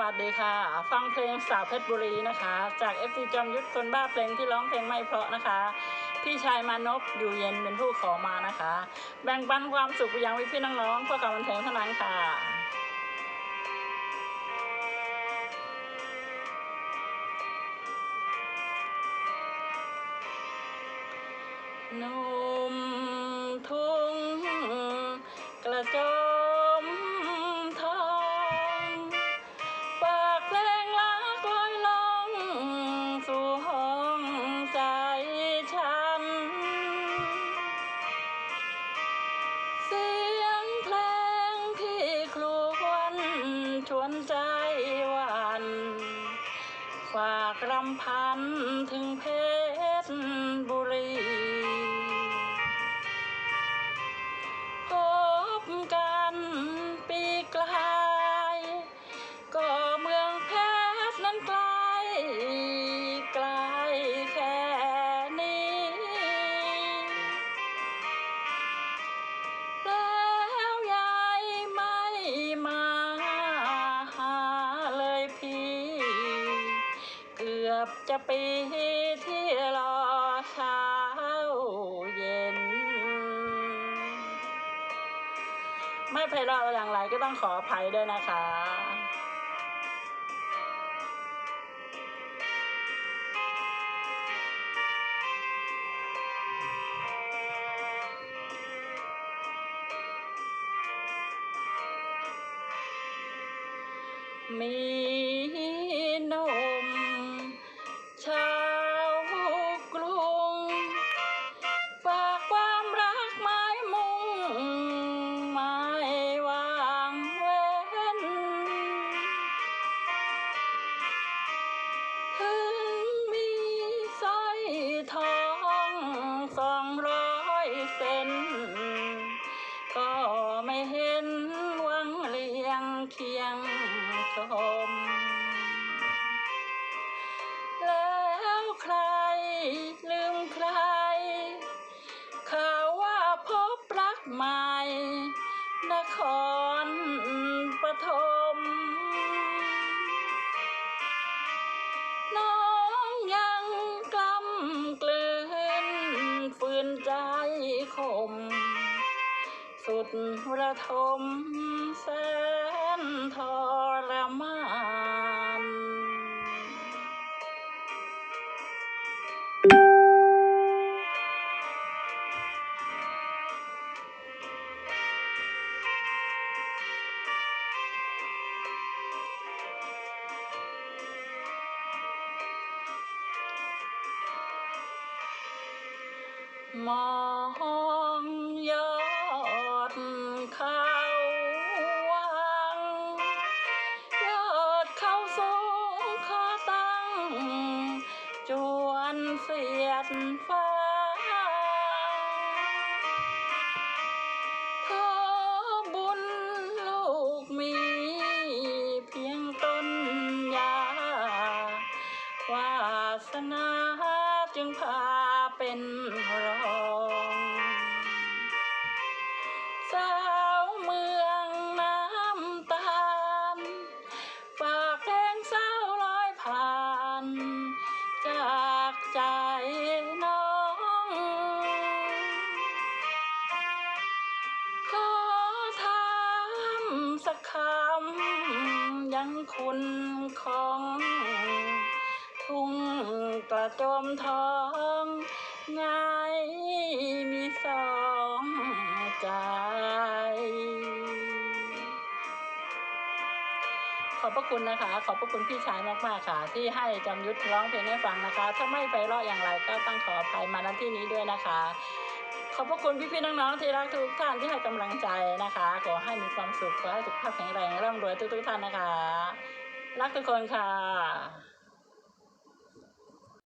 วัสดีค่ะ ฟังเพลงสาวเพชรบุรีนะคะ จากเอฟซีจอมยุทธคนบ้าเพลงที่ร้องเพลงไม่เพราะนะคะ พี่ชายมานพอยู่เย็นเป็นผู้ขอมานะคะ แบ่งปันความสุขไปยังพี่ๆน้องๆเพื่อความบันเทิงเท่านั้นค่ะโนากรำพันถึงเพชรบุ อบจะปีที่รอเช้าเย็น ไม่ไพเราะอย่างไรก็ต้องขออภัยด้วยนะคะมี ม แล้วใครลืมใคร ข่าวว่าพบรักใหม่ นครปฐมน้องยังกล้ำกลืนฝืนใจคม สุดระทมแส มองยอดเขาวัง ยอดเขาสูงขอตั้ง จวนเสียดฟ้าขอบุญลูกมีเพียงต้นยาวาสนาจึงพาำยังคุณของทุ่งกระโจมทองไงมีสองใจ ขอบพระคุณนะคะ ขอบพระคุณพี่ชายมากๆค่ะ ที่ให้จำยุทธร้องเพลงให้ฟังนะคะ ถ้าไม่ไปรอดอย่างไรก็ต้องขออภัยมาณที่นี้ด้วยนะคะ ขอบพระคุณพี่ๆน้องๆที่รักทุกท่านที่ให้กำลังใจนะคะ ขอให้มีความสุขขอให้สุขภาพแข็งแรงร่ำรวยทุกๆท่านนะคะ รักทุกคนค่ะ